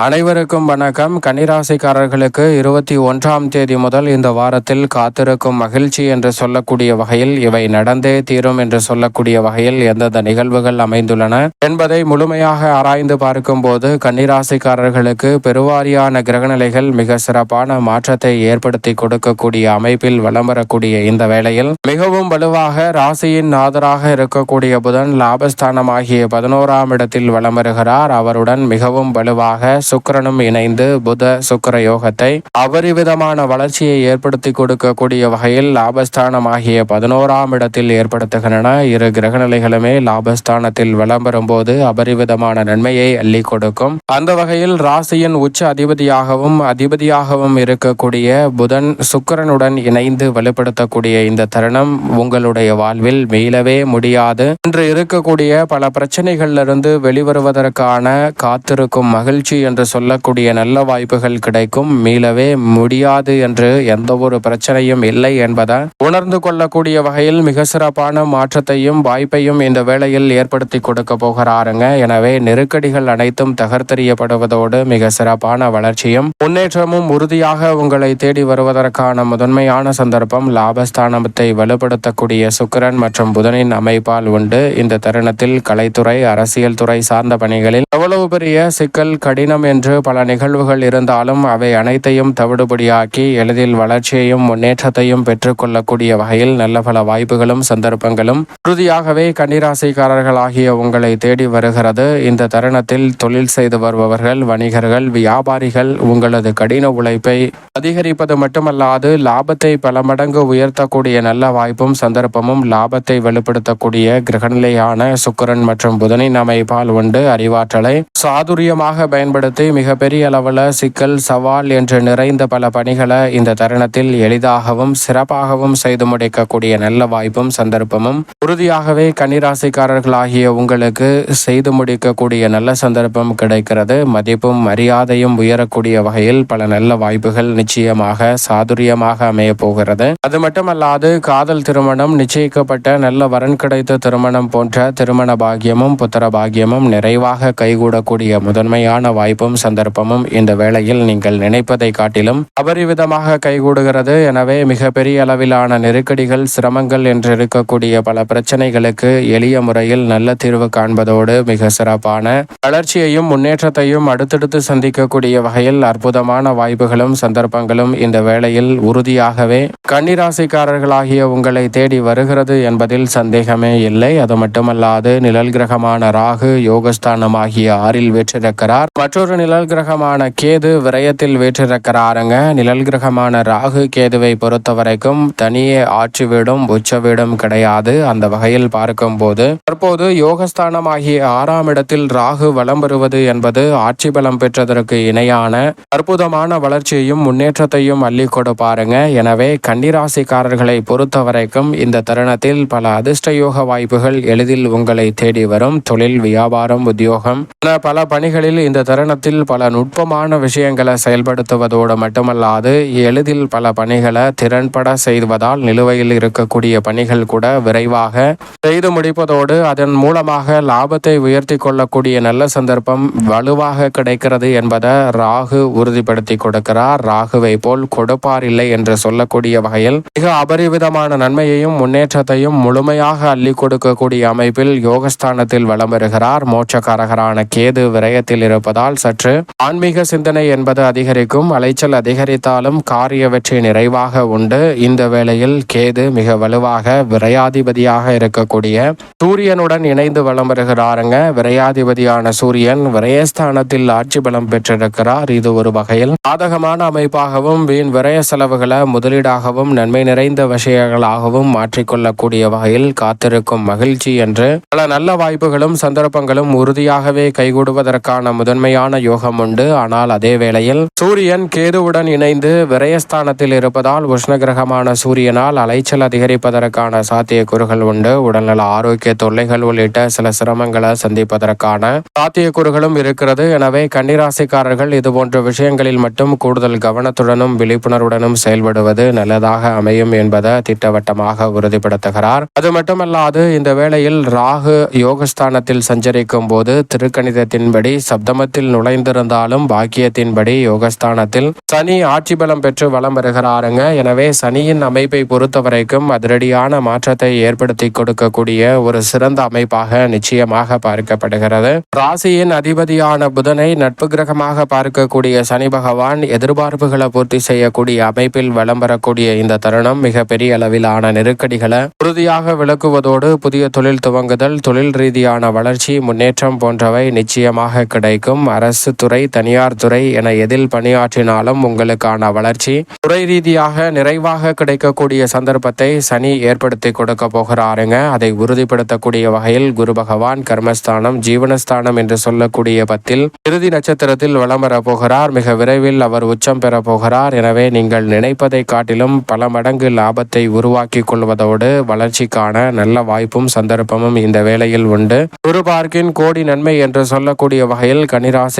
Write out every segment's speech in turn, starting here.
அனைவருக்கும் வணக்கம். கன்னிராசிக்காரர்களுக்கு இருபத்தி ஒன்றாம் தேதி முதல் இந்த வாரத்தில் காத்திருக்கும் மகிழ்ச்சி என்று சொல்லக்கூடிய வகையில் இவை நடந்தே தீரும் என்று சொல்லக்கூடிய வகையில் எந்தெந்த நிகழ்வுகள் அமைந்துள்ளன என்பதை முழுமையாக ஆராய்ந்து பார்க்கும்போது கன்னிராசிக்காரர்களுக்கு பெருவாரியான கிரகநிலைகள் மிக சிறப்பான மாற்றத்தை ஏற்படுத்தி கொடுக்கக்கூடிய அமைப்பில் வலம் வரக்கூடிய இந்த வேளையில் மிகவும் வலுவாக ராசியின் நாதராக இருக்கக்கூடிய புதன் லாபஸ்தானமாகிய பதினோராம் இடத்தில் வலம் வருகிறார். அவருடன் மிகவும் வலுவாக சுக்கிரனும் இணைந்து புத சுக்கிர யோகத்தை அபரிவிதமான வளர்ச்சியை ஏற்படுத்தி கொடுக்கக்கூடிய வகையில் லாபஸ்தானம் ஆகிய பதினோராம் இடத்தில் ஏற்படுத்துகின்றன. இரு கிரகநிலைகளுமே லாபஸ்தானத்தில் விளம்பரும் போது அபரிவிதமான நன்மையை அள்ளி கொடுக்கும். அந்த வகையில் ராசியின் உச்ச அதிபதியாகவும் அதிபதியாகவும் இருக்கக்கூடிய புதன் சுக்கிரனுடன் இணைந்து வலுப்படுத்தக்கூடிய இந்த தருணம் உங்களுடைய வாழ்வில் மீளவே முடியாது. இன்று இருக்கக்கூடிய பல பிரச்சனைகளிலிருந்து வெளிவருவதற்கான காத்திருக்கும் மகிழ்ச்சி என்று சொல்லக்கூடிய நல்ல வாய்ப்புகள் கிடைக்கும். மீளவே முடியாது என்று எந்த ஒரு பிரச்சனையும் இல்லை என்பதை உணர்ந்து கொள்ளக்கூடிய வகையில் மிக சிறப்பான மாற்றத்தையும் வாய்ப்பையும் இந்த வேளையில் ஏற்படுத்தி கொடுக்க போகிறாருங்க. எனவே நெருக்கடிகள் அனைத்தும் தகர்த்தெறியப்படுவதோடு மிக சிறப்பான வளர்ச்சியும் முன்னேற்றமும் உறுதியாக உங்களை தேடி வருவதற்கான முதன்மையான சந்தர்ப்பம் லாபஸ்தானத்தை வலுப்படுத்தக்கூடிய சுக்கிரன் மற்றும் புதனின் அமைப்பால் உண்டு. இந்த தருணத்தில் கலைத்துறை அரசியல் துறை சார்ந்த பணிகளில் எவ்வளவு பெரிய சிக்கல் கடினம் வேண்டும் என்று பல நிகழ்வுகள் இருந்தாலும் அவை அனைத்தையும் தவிடுபடியாக்கி எளிதில் வளர்ச்சியையும் முன்னேற்றத்தையும் பெற்றுக்கொள்ளக்கூடிய வகையில் நல்ல பல வாய்ப்புகளும் சந்தர்ப்பங்களும் உறுதியாகவே கன்னிராசிக்காரர்கள் ஆகிய உங்களை தேடி வருகிறது. இந்த தருணத்தில் தொழில் செய்து வருபவர்கள் வணிகர்கள் வியாபாரிகள் உங்களது கடின உழைப்பை அதிகரிப்பது மட்டுமல்லாது லாபத்தை பல மடங்கு உயர்த்தக்கூடிய நல்ல வாய்ப்பும் சந்தர்ப்பமும் லாபத்தை வெளிப்படுத்தக்கூடிய கிரகநிலையான சுக்கரன் மற்றும் புதனின் அமைப்பால் உண்டு. அறிவாற்றலை சாதுரியமாக பயன்படுத்த அடுத்து மிகப்பெரிய அளவில் சிக்கல் சவால் என்று நிறைந்த பல பணிகளை இந்த தருணத்தில் எளிதாகவும் சிறப்பாகவும் செய்து முடிக்கக்கூடிய நல்ல வாய்ப்பும் சந்தர்ப்பமும் உறுதியாகவே கன்னிராசிக்காரர்களாகிய உங்களுக்கு செய்து முடிக்கக்கூடிய நல்ல சந்தர்ப்பம் கிடைக்கிறது. மதிப்பும் மரியாதையும் உயரக்கூடிய வகையில் பல நல்ல வாய்ப்புகள் நிச்சயமாக சாதுரியமாக அமைய போகிறது. அது மட்டுமல்லாது காதல் திருமணம் நிச்சயிக்கப்பட்ட நல்ல வரன் கிடைத்த திருமணம் போன்ற திருமண பாகியமும் புத்திர பாகியமும் நிறைவாக கைகூடக்கூடிய முதன்மையான வாய்ப்பு வாய்ப்பும் சந்தர்ப்பமும் இந்த வேளையில் நீங்கள் நினைப்பதை காட்டிலும் அபரிவிதமாக கைகூடுகிறது. எனவே மிகப்பெரிய அளவிலான நெருக்கடிகள் சிரமங்கள் என்று இருக்கக்கூடிய பல பிரச்சனைகளுக்கு எளிய முறையில் நல்ல தீர்வு காண்பதோடு மிக சிறப்பான வளர்ச்சியையும் முன்னேற்றத்தையும் அடுத்தடுத்து சந்திக்கக்கூடிய வகையில் அற்புதமான வாய்ப்புகளும் சந்தர்ப்பங்களும் இந்த வேளையில் உறுதியாகவே கன்னிராசிக்காரர்களாகிய உங்களை தேடி வருகிறது என்பதில் சந்தேகமே இல்லை. அது மட்டுமல்லாது நிழல் கிரகமான ராகு யோகஸ்தானமாகிய ஆறில் வெற்றிருக்கிறார். மற்றொரு நிழல் கிரகமான கேது விரயத்தில் வீற்றிருக்கிறாருங்க. நிழல் கிரகமான ராகு கேதுவை பொறுத்த வரைக்கும் தனியே ஆட்சி வீடும் உச்ச வீடும் கிடையாது. அந்த வகையில் பார்க்கும்போது தற்போது யோகஸ்தானம் ஆகிய ஆறாம் இடத்தில் ராகு வலம் பெறுவது என்பது ஆட்சி பலம் பெற்றதற்கு இணையான அற்புதமான வளர்ச்சியையும் முன்னேற்றத்தையும் அள்ளி கொடுப்பாருங்க. எனவே கன்னிராசிக்காரர்களை பொறுத்த வரைக்கும் இந்த தருணத்தில் பல அதிர்ஷ்ட யோக வாய்ப்புகள் எளிதில் உங்களை தேடி வரும். தொழில் வியாபாரம் உத்தியோகம் பல பணிகளில் இந்த தருணம் வாழ்க்கையில் பல நுட்பமான விஷயங்களை செயல்படுத்துவதோடு மட்டுமல்லாது எளிதில் பல பணிகளை திறன்பட செய்வதால் நிலுவையில் இருக்கக்கூடிய பணிகள் கூட விரைவாக செய்து முடிப்பதோடு அதன் மூலமாக லாபத்தை உயர்த்தி கொள்ளக்கூடிய நல்ல சந்தர்ப்பம் வலுவாக கிடைக்கிறது என்பதை ராகு உறுதிப்படுத்தி கொடுக்கிறார். ராகுவை போல் கொடுப்பார் இல்லை என்று சொல்லக்கூடிய வகையில் மிக அபரிவிதமான நன்மையையும் முன்னேற்றத்தையும் முழுமையாக அள்ளி கொடுக்கக்கூடிய அமைப்பில் யோகஸ்தானத்தில் வளம் வருகிறார். மோட்சக்காரகரான கேது விரயத்தில் இருப்பதால் சற்று ஆன்மீக சிந்தனை என்பது அதிகரிக்கும் அலைச்சல் அதிகரித்தாலும் காரிய வெற்றி நிறைவாக உண்டு. இந்த வேளையில் கேது மிக வலுவாக விரையாதிபதியாக இருக்கக்கூடிய சூரியனுடன் இணைந்து வளம் வருகிறாருங்க. விரையாதிபதியான சூரியன் விரயஸ்தானத்தில் ஆட்சி பலம் பெற்றிருக்கிறார். இது ஒரு வகையில் சாதகமான அமைப்பாகவும் வீண் விரய செலவுகளை முதலீடாகவும் நன்மை நிறைந்த விஷயங்களாகவும் மாற்றிக்கொள்ளக்கூடிய வகையில் காத்திருக்கும் மகிழ்ச்சி என்று பல நல்ல வாய்ப்புகளும் சந்தர்ப்பங்களும் உறுதியாகவே கைகூடுவதற்கான முதன்மையான யோகம் உண்டு. ஆனால் அதே வேளையில் சூரியன் கேதுவுடன் இணைந்து விரயஸ்தானத்தில் இருப்பதால் உஷ்ணகிரகமான சூரியனால் அலைச்சல் அதிகரிப்பதற்கான சாத்தியக்கூறுகள் உண்டு. உடல்நல ஆரோக்கிய தொல்லைகள் உள்ளிட்ட சில சிரமங்களை சந்திப்பதற்கான சாத்தியக்கூறுகளும் இருக்கிறது. எனவே கன்னிராசிக்காரர்கள் இதுபோன்ற விஷயங்களில் மட்டும் கூடுதல் கவனத்துடனும் விழிப்புணர்வுடனும் செயல்படுவது நல்லதாக அமையும் என்பதை திட்டவட்டமாக உறுதிப்படுத்துகிறார். அது மட்டுமல்லாது இந்த வேளையில் ராகு யோகஸ்தானத்தில் சஞ்சரிக்கும் போது திருக்கணிதத்தின்படி சப்தமத்தில் நுழைந்திருந்தாலும் பாக்கியத்தின்படி யோகஸ்தானத்தில் சனி ஆட்சி பலம் பெற்று வலம் வருகிறாருங்க. எனவே சனியின் அமைப்பை பொறுத்தவரைக்கும் அதிரடியான மாற்றத்தை ஏற்படுத்தி கொடுக்கக்கூடிய ஒரு சிறந்த அமைப்பாக நிச்சயமாக பார்க்கப்படுகிறது. ராசியின் அதிபதியான புதனை நட்பு கிரகமாக பார்க்கக்கூடிய சனி பகவான் எதிர்பார்ப்புகளை பூர்த்தி செய்யக்கூடிய அமைப்பில் வலம் வரக்கூடிய இந்த தருணம் மிகப்பெரிய அளவிலான நெருக்கடிகளை உறுதியாக விளக்குவதோடு புதிய தொழில் துவங்குதல் தொழில் ரீதியான வளர்ச்சி முன்னேற்றம் போன்றவை நிச்சயமாக கிடைக்கும். அரசு துறை தனியார் துறை என எதில் பணியாற்றினாலும் உங்களுக்கான வளர்ச்சி துறை ரீதியாக நிறைவாக கிடைக்கக்கூடிய சந்தர்ப்பத்தை சனி ஏற்படுத்தி கொடுக்க போகிறாருங்க. அதை உறுதிப்படுத்தக்கூடிய வகையில் குரு பகவான் கர்மஸ்தானம் ஜீவனஸ்தானம் என்று சொல்லக்கூடிய பத்தில் இறுதி நட்சத்திரத்தில் வலம் வர போகிறார். மிக விரைவில் அவர் உச்சம் பெற போகிறார். எனவே நீங்கள் நினைப்பதை காட்டிலும் பல மடங்கு லாபத்தை உருவாக்கி கொள்வதோடு வளர்ச்சிக்கான நல்ல வாய்ப்பும் சந்தர்ப்பமும் இந்த வேளையில் உண்டு. குரு பார்க்கின் கோடி நன்மை என்று சொல்லக்கூடிய வகையில்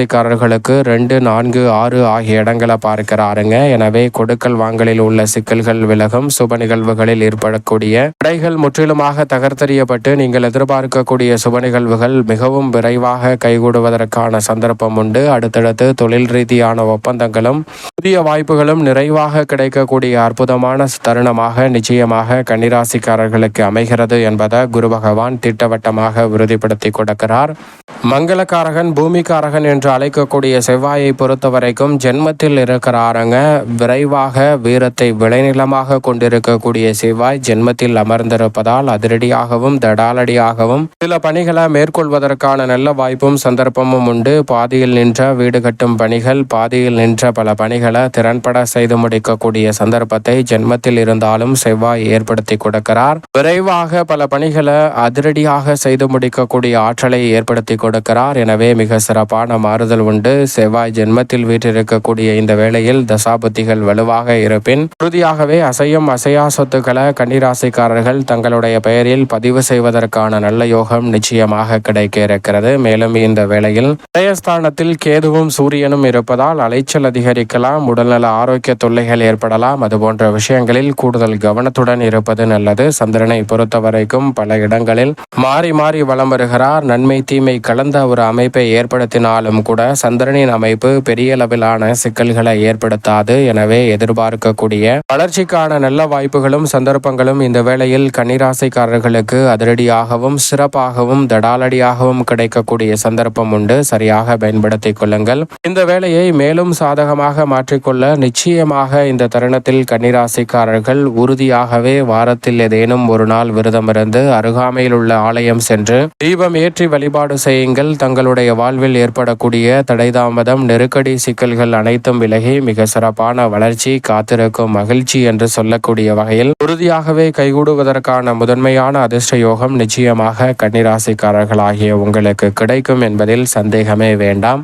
கன்னிராசிக்காரர்களுக்கு ரெண்டு நான்கு ஆறு ஆகிய இடங்களை பார்க்கிறாருங்க. எனவே கொடுக்கல் வாங்கலில் உள்ள சிக்கல்கள் விலகும். சுப நிகழ்வுகளில் ஏற்படக்கூடிய தடைகள் முற்றிலுமாக தகர்த்தெறியப்பட்டு நீங்கள் எதிர்பார்க்கக்கூடிய சுப நிகழ்வுகள் மிகவும் விரைவாக கைகூடுவதற்கான சந்தர்ப்பம் உண்டு. அடுத்தடுத்து தொழில் ரீதியான ஒப்பந்தங்களும் புதிய வாய்ப்புகளும் நிறைவாக கிடைக்கக்கூடிய அற்புதமான தருணமாக நிச்சயமாக கன்னிராசிக்காரர்களுக்கு அமைகிறது என்பதை குரு பகவான் திட்டவட்டமாக உறுதிப்படுத்தி கொடுக்கிறார். மங்களக்காரகன் பூமிக்காரகன் என்று அழைக்கக்கூடிய செவ்வாயை பொறுத்த வரைக்கும் ஜென்மத்தில் இருக்கிறாருங்க. விரைவாக வீரத்தை விளைநிலமாக கொண்டிருக்கக்கூடிய செவ்வாய் ஜென்மத்தில் அமர்ந்திருப்பதால் அதிரடியாகவும் தடாலடியாகவும் சில பணிகளை மேற்கொள்வதற்கான நல்ல வாய்ப்பும் சந்தர்ப்பமும் உண்டு. பாதியில் நின்ற வீடு கட்டும் பணிகள் பாதியில் நின்ற பல பணிகளை திறன்பட செய்து முடிக்கக்கூடிய சந்தர்ப்பத்தை ஜென்மத்தில் இருந்தாலும் செவ்வாய் ஏற்படுத்தி கொடுக்கிறார். விரைவாக பல பணிகளை அதிரடியாக செய்து முடிக்கக்கூடிய ஆற்றலை ஏற்படுத்தி கொடுக்கிறார் எனவே மிக சிறப்பான மாறுதல் உண்டு. செவ்வாய் ஜென்மத்தில் வீற்றிருக்கக்கூடிய இந்த வேளையில் தசாபுத்திகள் வலுவாக இருப்பின் உறுதியாகவே அசையும் அசையா சொத்துக்களை கன்னிராசிக்காரர்கள் தங்களுடைய பெயரில் பதிவு செய்வதற்கான நல்ல யோகம் நிச்சயமாக கிடைக்க இருக்கிறது மேலும் இந்த வேளையில் உதயஸ்தானத்தில் கேதுவும் சூரியனும் இருப்பதால் அலைச்சல் அதிகரிக்கலாம் உடல்நல ஆரோக்கிய தொல்லைகள் ஏற்படலாம். அது போன்ற விஷயங்களில் கூடுதல் கவனத்துடன் இருப்பது நல்லது. சந்திரனை பொறுத்தவரைக்கும் பல இடங்களில் மாறி மாறி வலம் வருகிறார். நன்மை தீமை கலந்து ஒரு அமைப்பை ஏற்படுத்தினாலும் கூட சந்திரனின் அமைப்பு பெரிய அளவிலான சிக்கல்களை ஏற்படுத்தாது எனவே எதிர்பார்க்கக்கூடிய வளர்ச்சிக்கான நல்ல வாய்ப்புகளும் சந்தர்ப்பங்களும் இந்த வேளையில் கன்னிராசிக்காரர்களுக்கு அதிரடியாகவும் சிறப்பாகவும் தடாலடியாகவும் கிடைக்கக்கூடிய சந்தர்ப்பம் உண்டு. சரியாக பயன்படுத்திக் கொள்ளுங்கள். இந்த வேலையை மேலும் சாதகமாக மாற்றிக்கொள்ள நிச்சயமாக இந்த தருணத்தில் கன்னிராசிக்காரர்கள் உறுதியாகவே வாரத்தில் ஏதேனும் ஒரு நாள் விரதமிருந்து அருகாமையில் உள்ள ஆலயம் சென்று தீபம் ஏற்றி வழிபாடு செய்யுங்கள். தங்களுடைய வாழ்வில் ஏற்படக்கூடிய தடைதாமதம் நெருக்கடி சிக்கல்கள் அனைத்தும் விலகி மிக சிறப்பான வளர்ச்சி காத்திருக்கும் மகிழ்ச்சி என்று சொல்லக்கூடிய வகையில் உறுதியாகவே கைகூடுவதற்கான முதன்மையான அதிர்ஷ்ட யோகம் நிச்சயமாக கன்னிராசிக்காரர்களாகிய உங்களுக்கு கிடைக்கும் என்பதில் சந்தேகமே வேண்டாம்.